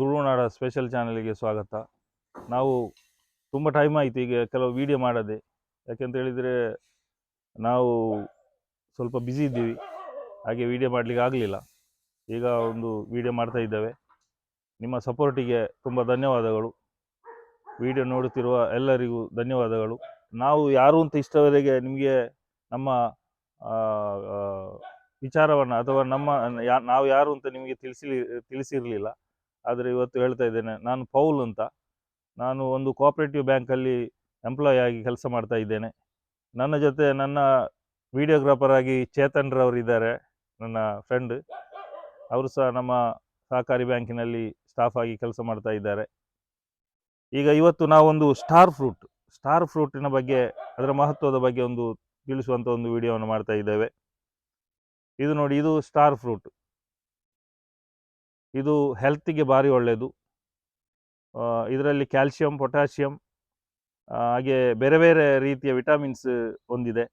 ತುಳುನಾಡ ಸ್ಪೆಷಲ್ ಚಾನಲಿಗೆ ಸ್ವಾಗತ. ನಾವು ತುಂಬ ಟೈಮ್ ಆಯಿತು ಈಗ ಕೆಲವು ವಿಡಿಯೋ ಮಾಡದೆ. ಯಾಕೆಂತ ಹೇಳಿದರೆ, ನಾವು ಸ್ವಲ್ಪ ಬ್ಯುಸಿ ಇದ್ದೀವಿ. ಹಾಗೆ ವಿಡಿಯೋ ಮಾಡಲಿಕ್ಕೆ ಆಗಲಿಲ್ಲ. ಈಗ ಒಂದು ವಿಡಿಯೋ ಮಾಡ್ತಾ ಇದ್ದೇವೆ. ನಿಮ್ಮ ಸಪೋರ್ಟಿಗೆ ತುಂಬ ಧನ್ಯವಾದಗಳು. ವಿಡಿಯೋ ನೋಡುತ್ತಿರುವ ಎಲ್ಲರಿಗೂ ಧನ್ಯವಾದಗಳು. ನಾವು ಯಾರು ಅಂತ ಇಷ್ಟವರೆಗೆ ನಿಮಗೆ ನಮ್ಮ ವಿಚಾರವನ್ನು ಅಥವಾ ನಮ್ಮ ನಾವು ಯಾರು ಅಂತ ನಿಮಗೆ ತಿಳಿಸಿ ತಿಳಿಸಿರಲಿಲ್ಲ. ಆದರೆ ಇವತ್ತು ಹೇಳ್ತಾ ಇದ್ದೇನೆ, ನಾನು ಪೌಲ್ ಅಂತ. ನಾನು ಒಂದು ಕೋಆಪರೇಟಿವ್ ಬ್ಯಾಂಕಲ್ಲಿ ಎಂಪ್ಲಾಯ್ ಆಗಿ ಕೆಲಸ ಮಾಡ್ತಾ ಇದ್ದೇನೆ. ನನ್ನ ಜೊತೆ ನನ್ನ ವಿಡಿಯೋಗ್ರಾಫರ್ ಆಗಿ ಚೇತನ್ ರವರು ಇದ್ದಾರೆ, ನನ್ನ ಫ್ರೆಂಡ್. ಅವರು ಸಹ ನಮ್ಮ ಸಹಕಾರಿ ಬ್ಯಾಂಕಿನಲ್ಲಿ ಸ್ಟಾಫ್ ಆಗಿ ಕೆಲಸ ಮಾಡ್ತಾ ಇದ್ದಾರೆ. ಈಗ ಇವತ್ತು ನಾವೊಂದು ಸ್ಟಾರ್ ಫ್ರೂಟ್, ಸ್ಟಾರ್ ಫ್ರೂಟಿನ ಬಗ್ಗೆ, ಅದರ ಮಹತ್ವದ ಬಗ್ಗೆ ಒಂದು ತಿಳಿಸುವಂಥ ಒಂದು ವಿಡಿಯೋವನ್ನು ಮಾಡ್ತಾ ಇದ್ದೇವೆ. ಇದು ನೋಡಿ, ಇದು ಸ್ಟಾರ್ ಫ್ರೂಟ್. ಇದು ಹೆಲ್ತಿಗೆ ಭಾರಿ ಒಳ್ಳೆಯದು ಇದರಲ್ಲಿ ಕ್ಯಾಲ್ಸಿಯಂ ಪೊಟ್ಯಾಷಿಯಂ ಹಾಗೆ ಬೇರೆ ಬೇರೆ ರೀತಿಯ ವಿಟಮಿನ್ಸ್ ಹೊಂದಿದೆ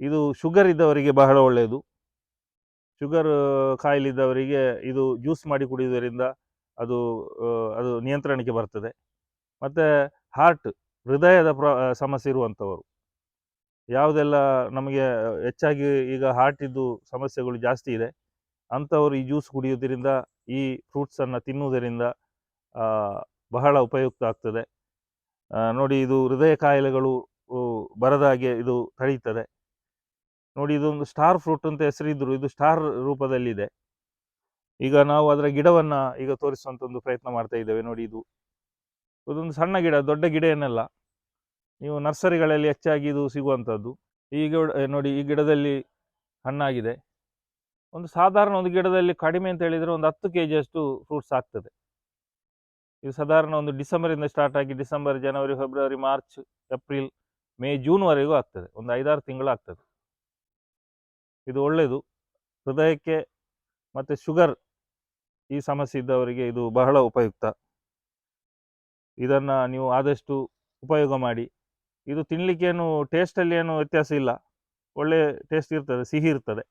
ಇದು ಶುಗರ್ ಇದ್ದವರಿಗೆ ಬಹಳ ಒಳ್ಳೆಯದು ಶುಗರ್ ಕಾಯಿಲಿದ್ದವರಿಗೆ ಇದು ಜ್ಯೂಸ್ ಮಾಡಿ ಕುಡಿಯುವುದರಿಂದ ಅದು ಅದು ನಿಯಂತ್ರಣಕ್ಕೆ ಬರ್ತದೆ. ಮತ್ತು ಹಾರ್ಟ್ ಹೃದಯದ ಪ್ರ, ಸಮಸ್ಯೆ ಇರುವಂಥವರು. ಯಾವುದೆಲ್ಲ ನಮಗೆ ಹೆಚ್ಚಾಗಿ ಈಗ ಹಾರ್ಟಿದ್ದು ಸಮಸ್ಯೆಗಳು ಜಾಸ್ತಿ ಇದೆ. ಅಂಥವರು ಈ ಜ್ಯೂಸ್ ಕುಡಿಯೋದ್ರಿಂದ ಈ ಫ್ರೂಟ್ಸನ್ನು ತಿನ್ನುವುದರಿಂದ ಬಹಳ ಉಪಯುಕ್ತ ಆಗ್ತದೆ. ನೋಡಿ ಇದು ಹೃದಯ ಕಾಯಿಲೆಗಳು ಬರದ ಹಾಗೆ ಇದು ತಡೆಯುತ್ತದೆ ನೋಡಿ ಇದೊಂದು ಸ್ಟಾರ್ ಫ್ರೂಟ್ ಅಂತ ಹೆಸರಿದ್ರು, ಇದು ಸ್ಟಾರ್ ರೂಪದಲ್ಲಿದೆ. ಈಗ ನಾವು ಅದರ ಗಿಡವನ್ನು ಈಗ ತೋರಿಸುವಂಥ ಒಂದು ಪ್ರಯತ್ನ ಮಾಡ್ತಾ ಇದ್ದೇವೆ. ನೋಡಿ ಇದು, ಇದೊಂದು ಸಣ್ಣ ಗಿಡ, ದೊಡ್ಡ ಗಿಡ ಏನಲ್ಲ ನೀವು ನರ್ಸರಿಗಳಲ್ಲಿ ಹೆಚ್ಚಾಗಿ ಇದು ಸಿಗುವಂಥದ್ದು. ಈ ಗಿಡ, ನೋಡಿ ಈ ಗಿಡದಲ್ಲಿ ಹಣ್ಣಾಗಿದೆ. ಒಂದು ಸಾಧಾರಣ ಒಂದು ಗಿಡದಲ್ಲಿ ಕಡಿಮೆ ಅಂತ ಹೇಳಿದರೆ ಒಂದು ಹತ್ತು ಕೆ ಜಿಯಷ್ಟು ಫ್ರೂಟ್ಸ್ ಆಗ್ತದೆ. ಇದು ಸಾಧಾರಣ ಒಂದು ಡಿಸೆಂಬರಿಂದ ಸ್ಟಾರ್ಟ್ ಆಗಿ ಡಿಸೆಂಬರ್, ಜನವರಿ, ಫೆಬ್ರವರಿ, ಮಾರ್ಚ್, ಏಪ್ರಿಲ್, ಮೇ ಜೂನ್ವರೆಗೂ ಆಗ್ತದೆ. ಒಂದು ಐದಾರು ತಿಂಗಳು ಆಗ್ತದೆ. ಇದು ಒಳ್ಳೆಯದು ಹೃದಯಕ್ಕೆ ಮತ್ತು ಶುಗರ್ ಈ ಸಮಸ್ಯೆ ಇದ್ದವರಿಗೆ ಇದು ಬಹಳ ಉಪಯುಕ್ತ. ಇದನ್ನು ನೀವು ಆದಷ್ಟು ಉಪಯೋಗ ಮಾಡಿ. ಇದು ತಿನ್ನಲಿಕ್ಕೇನು ಟೇಸ್ಟಲ್ಲಿ ಏನು ವ್ಯತ್ಯಾಸ ಇಲ್ಲ. ಒಳ್ಳೆ ಟೇಸ್ಟ್ ಇರ್ತದೆ, ಸಿಹಿ ಇರ್ತದೆ.